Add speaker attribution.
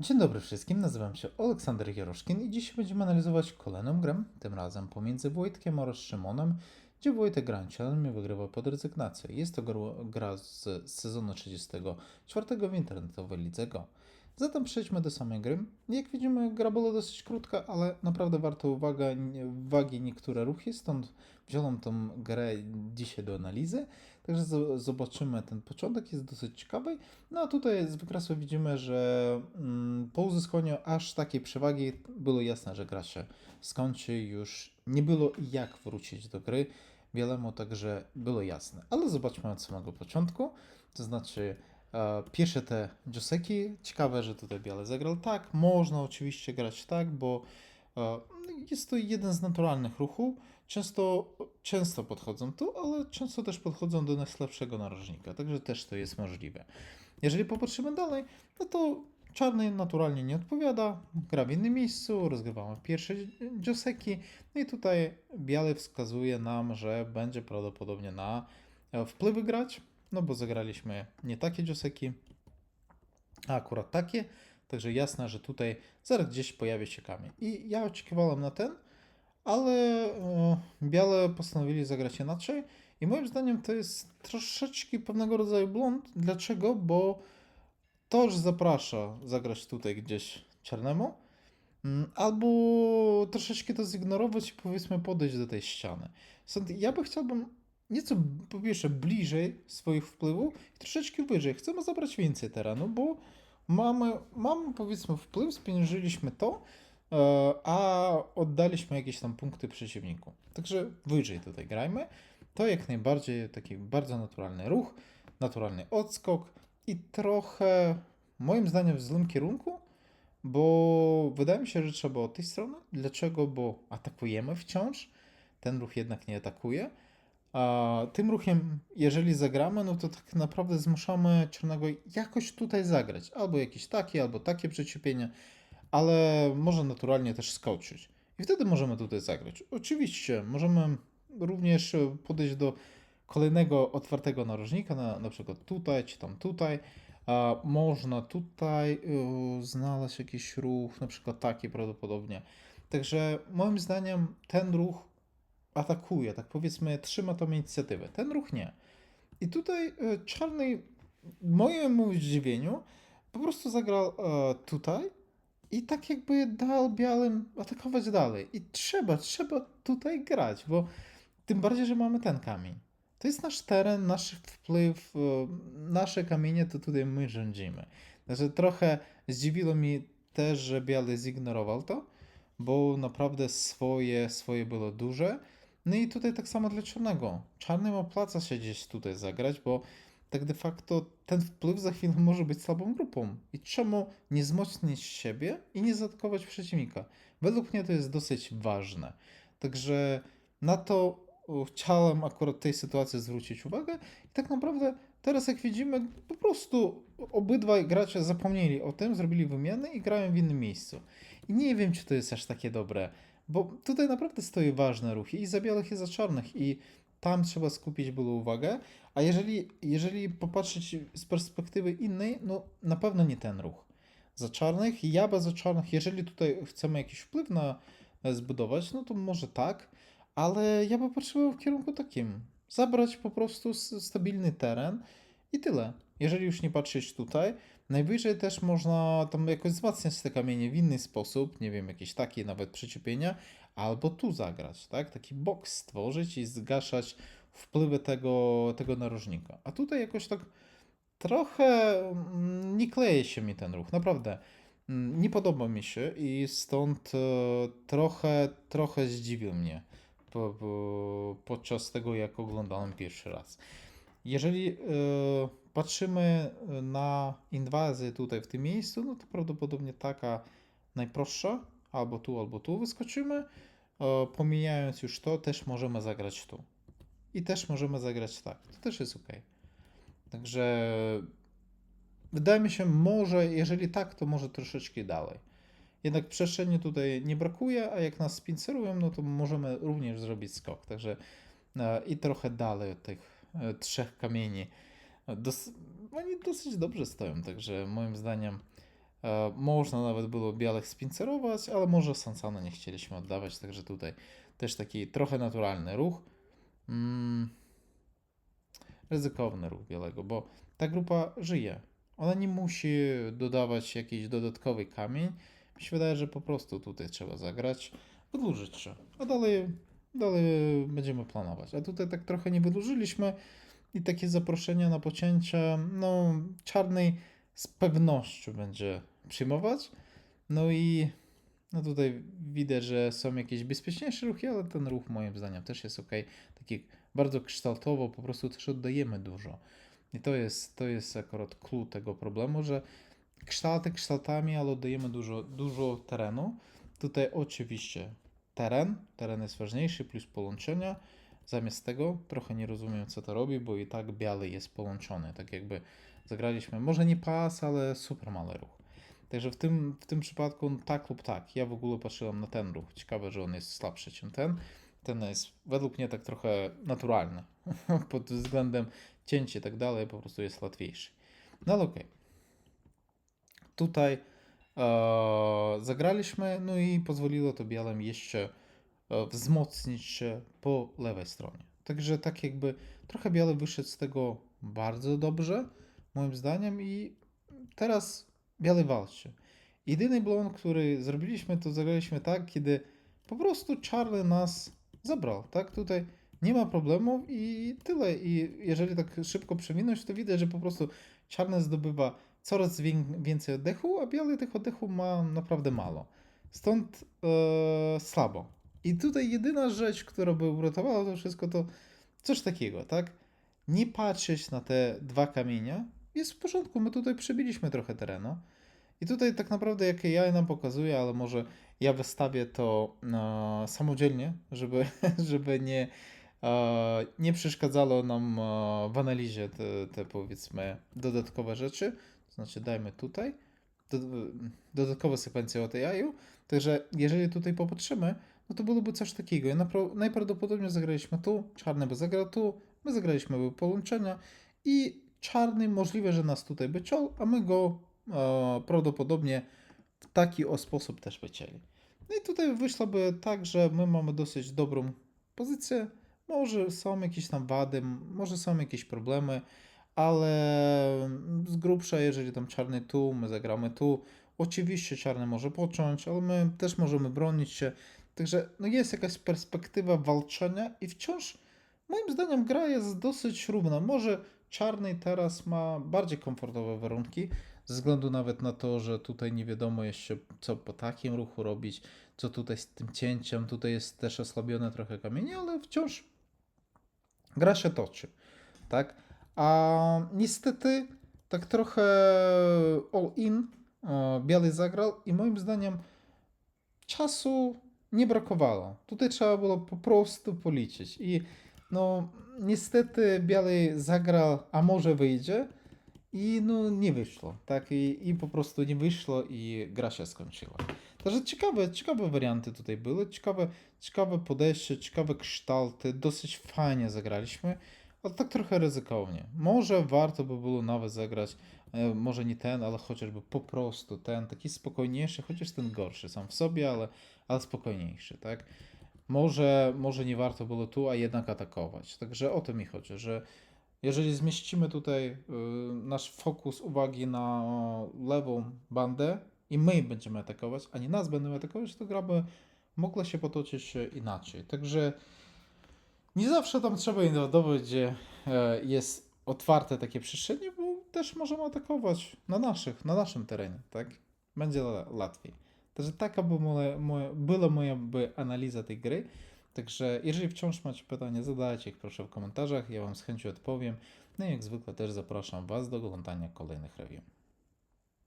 Speaker 1: Dzień dobry wszystkim, nazywam się Aleksander Jaroszkin i dziś będziemy analizować kolejną grę, tym razem pomiędzy Wojtkiem oraz Szymonem, gdzie Wojtek i wygrywa pod rezygnację. Jest to gra z sezonu 34 w internetowej lidze Go. Zatem przejdźmy do samej gry. Jak widzimy, gra była dosyć krótka, ale naprawdę warto uwaga, uwagi niektóre ruchy, stąd wziąłem tą grę dzisiaj do analizy. Także zobaczymy ten początek, jest dosyć ciekawy. No a tutaj z wykresu widzimy, że mm, po uzyskaniu aż takiej przewagi było jasne, że gra się skończy, już nie było jak wrócić do gry. Bielemu także było jasne. Ale zobaczmy od samego początku, to znaczy e, pierwsze te Joseki, ciekawe, że tutaj Biele zagrał tak, można oczywiście grać tak, bo e, jest to jeden z naturalnych ruchów. Często, często podchodzą tu, ale często też podchodzą do najsłabszego narożnika, także też to jest możliwe. Jeżeli popatrzymy dalej, no to czarny naturalnie nie odpowiada, gra w innym miejscu, rozgrywamy pierwsze Joseki, no i tutaj biały wskazuje nam, że będzie prawdopodobnie na e, wpływy grać, no bo zagraliśmy nie takie Joseki, a akurat takie, także jasne, że tutaj zaraz gdzieś pojawi się kamień. I ja oczekiwałem na ten, ale e, białe postanowili zagrać inaczej i moim zdaniem to jest troszeczkę pewnego rodzaju błąd. Dlaczego? Bo to już zaprasza zagrać tutaj gdzieś czarnemu, mm, albo troszeczkę to zignorować i powiedzmy podejść do tej ściany. Stąd ja by chciałbym nieco po pierwsze bliżej swoich wpływów i troszeczkę wyżej. Chcemy zabrać więcej terenu, bo mamy, mamy powiedzmy wpływ, spieniężyliśmy to, a oddaliśmy jakieś tam punkty przeciwniku. Także wyżej tutaj grajmy. To jak najbardziej taki bardzo naturalny ruch, naturalny odskok i trochę, moim zdaniem, w złym kierunku, bo wydaje mi się, że trzeba od tej strony. Dlaczego? Bo atakujemy wciąż, ten ruch jednak nie atakuje. A tym ruchem, jeżeli zagramy, no to tak naprawdę zmuszamy czarnego jakoś tutaj zagrać. Albo jakieś takie, albo takie przeciupienie, ale może naturalnie też skoczyć. I wtedy możemy tutaj zagrać. Oczywiście, możemy również podejść do kolejnego otwartego narożnika, na, na przykład tutaj, czy tam tutaj. A można tutaj y, znaleźć jakiś ruch, na przykład taki prawdopodobnie. Także moim zdaniem ten ruch atakuje, tak powiedzmy, trzyma tą inicjatywę. Ten ruch nie. I tutaj y, czarny, mojemu zdziwieniu, po prostu zagrał e, tutaj i tak jakby dał białym atakować dalej. I trzeba, trzeba tutaj grać, bo tym bardziej, że mamy ten kamień. To jest nasz teren, nasz wpływ, e, nasze kamienie, to tutaj my rządzimy. Także trochę zdziwiło mnie też, że biały zignorował to, bo naprawdę swoje, swoje było duże. No i tutaj tak samo dla czarnego. Czarnym opłaca się gdzieś tutaj zagrać, bo tak de facto ten wpływ za chwilę może być słabą grupą. I czemu nie wzmocnić siebie i nie zaatakować przeciwnika? Według mnie to jest dosyć ważne. Także na to chciałem akurat tej sytuacji zwrócić uwagę. I tak naprawdę teraz jak widzimy, po prostu obydwaj gracze zapomnieli o tym, zrobili wymiany i grają w innym miejscu. I nie wiem, czy to jest aż takie dobre, bo tutaj naprawdę stoi ważne ruchy i za białych i za czarnych i tam trzeba skupić było uwagę, a jeżeli, jeżeli popatrzeć z perspektywy innej, no na pewno nie ten ruch. Za czarnych, ja bez za czarnych, jeżeli tutaj chcemy jakiś wpływ na zbudować, no to może tak, ale ja bym potrzebował w kierunku takim. Zabrać po prostu stabilny teren i tyle. Jeżeli już nie patrzeć tutaj, najwyżej też można tam jakoś wzmacniać te kamienie w inny sposób, nie wiem, jakieś takie nawet przyczepienia, albo tu zagrać, tak? Taki boks stworzyć i zgaszać wpływy tego, tego narożnika. A tutaj jakoś tak trochę mm, nie kleje się mi ten ruch, naprawdę. Mm, Nie podoba mi się i stąd e, trochę, trochę zdziwił mnie po, po, podczas tego, jak oglądałem pierwszy raz. Jeżeli e, patrzymy na inwazję tutaj w tym miejscu, no to prawdopodobnie taka najprostsza, albo tu, albo tu wyskoczymy. Pomijając już to, też możemy zagrać tu. I też możemy zagrać tak. To też jest ok. Także wydaje mi się, może, jeżeli tak, to może troszeczkę dalej. Jednak przestrzeni tutaj nie brakuje, a jak nas spincerują, no to możemy również zrobić skok. Także e, i trochę dalej od tych e, trzech kamieni. Dos- oni dosyć dobrze stoją, także moim zdaniem Można nawet było białych spincerować, ale może Sansana nie chcieliśmy oddawać, także tutaj też taki trochę naturalny ruch. Mm, ryzykowny ruch białego, bo ta grupa żyje. Ona nie musi dodawać jakiś dodatkowy kamień. Mi się wydaje, że po prostu tutaj trzeba zagrać, wydłużyć się, a dalej, dalej będziemy planować. A tutaj tak trochę nie wydłużyliśmy i takie zaproszenia na pocięcie, no czarnej z pewnością będzie przyjmować. No i no tutaj widać, że są jakieś bezpieczniejsze ruchy, ale ten ruch moim zdaniem też jest ok. Taki bardzo kształtowo, po prostu też oddajemy dużo. I to jest, to jest akurat clue tego problemu, że kształty kształtami, ale oddajemy dużo, dużo terenu. Tutaj oczywiście teren, teren jest ważniejszy, plus połączenia. Zamiast tego trochę nie rozumiem, co to robi, bo i tak biały jest połączony. Tak jakby zagraliśmy, może nie pas, ale super mały ruch. Także w tym, w tym przypadku tak lub tak. Ja w ogóle patrzyłem na ten ruch. Ciekawe, że on jest słabszy niż ten. Ten jest według mnie tak trochę naturalny. Pod względem cięcia i tak dalej po prostu jest łatwiejszy. No ale okej. Tutaj e, zagraliśmy, no i pozwoliło to białym jeszcze e, wzmocnić się po lewej stronie. Także tak jakby trochę biały wyszedł z tego bardzo dobrze, moim zdaniem, i teraz biały walczy. Jedyny błąd, który zrobiliśmy, to zagraliśmy tak, kiedy po prostu czarny nas zabrał, tak? Tutaj nie ma problemów i tyle. I jeżeli tak szybko przewinąć, to widać, że po prostu czarny zdobywa coraz wię- więcej oddechu, a biały tych oddechów ma naprawdę mało. Stąd e, słabo. I tutaj jedyna rzecz, która by uratowała to wszystko, to coś takiego, tak? Nie patrzeć na te dwa kamienia. Jest w porządku, my tutaj przebiliśmy trochę terenu. I tutaj tak naprawdę jak AI nam pokazuje, ale może ja wystawię to e, samodzielnie, żeby, żeby nie, e, nie przeszkadzało nam e, w analizie te, te powiedzmy dodatkowe rzeczy. To znaczy dajmy tutaj do, dodatkowe sekwencje od AI-u. Także jeżeli tutaj popatrzymy, no to byłoby coś takiego. Napra- najprawdopodobniej zagraliśmy tu, czarny by zagrał tu, my zagraliśmy by połączenia i czarny możliwe, że nas tutaj by ciął, a my go e, prawdopodobnie w taki o sposób też by cięli. No i tutaj wyszłoby tak, że my mamy dosyć dobrą pozycję. Może są jakieś tam wady, może są jakieś problemy, ale z grubsza, jeżeli tam czarny tu, my zagramy tu. Oczywiście czarny może począć, ale my też możemy bronić się. Także no jest jakaś perspektywa walczenia i wciąż moim zdaniem gra jest dosyć równa. Może czarny teraz ma bardziej komfortowe warunki, ze względu nawet na to, że tutaj nie wiadomo jeszcze co po takim ruchu robić, co tutaj z tym cięciem, tutaj jest też osłabione trochę kamienie, ale wciąż gra się toczy, tak? A niestety tak trochę all in e, biały zagrał i moim zdaniem czasu nie brakowało. Tutaj trzeba było po prostu policzyć i no niestety biały zagrał, a może wyjdzie i no nie wyszło, tak? I, i po prostu nie wyszło i gra się skończyła. Także ciekawe, ciekawe warianty tutaj były, ciekawe, ciekawe podejście, ciekawe kształty, dosyć fajnie zagraliśmy, ale tak trochę ryzykownie. Może warto by było nawet zagrać, e, może nie ten, ale chociażby po prostu ten, taki spokojniejszy, chociaż ten gorszy sam w sobie, ale, ale spokojniejszy, tak? Może, może nie warto było tu, a jednak atakować. Także o to mi chodzi, że jeżeli zmieścimy tutaj y, nasz fokus uwagi na lewą bandę i my będziemy atakować, a nie nas będą atakować, to gra by mogła się potoczyć e, inaczej. Także nie zawsze tam trzeba inwadować, gdzie e, jest otwarte takie przestrzenie, bo też możemy atakować na naszych, na naszym terenie, tak? Będzie łatwiej. Także taka by moja, moja, była moja by analiza tej gry. Także jeżeli wciąż macie pytania, zadajcie ich proszę w komentarzach, ja Wam z chęcią odpowiem. No i jak zwykle też zapraszam Was do oglądania kolejnych review.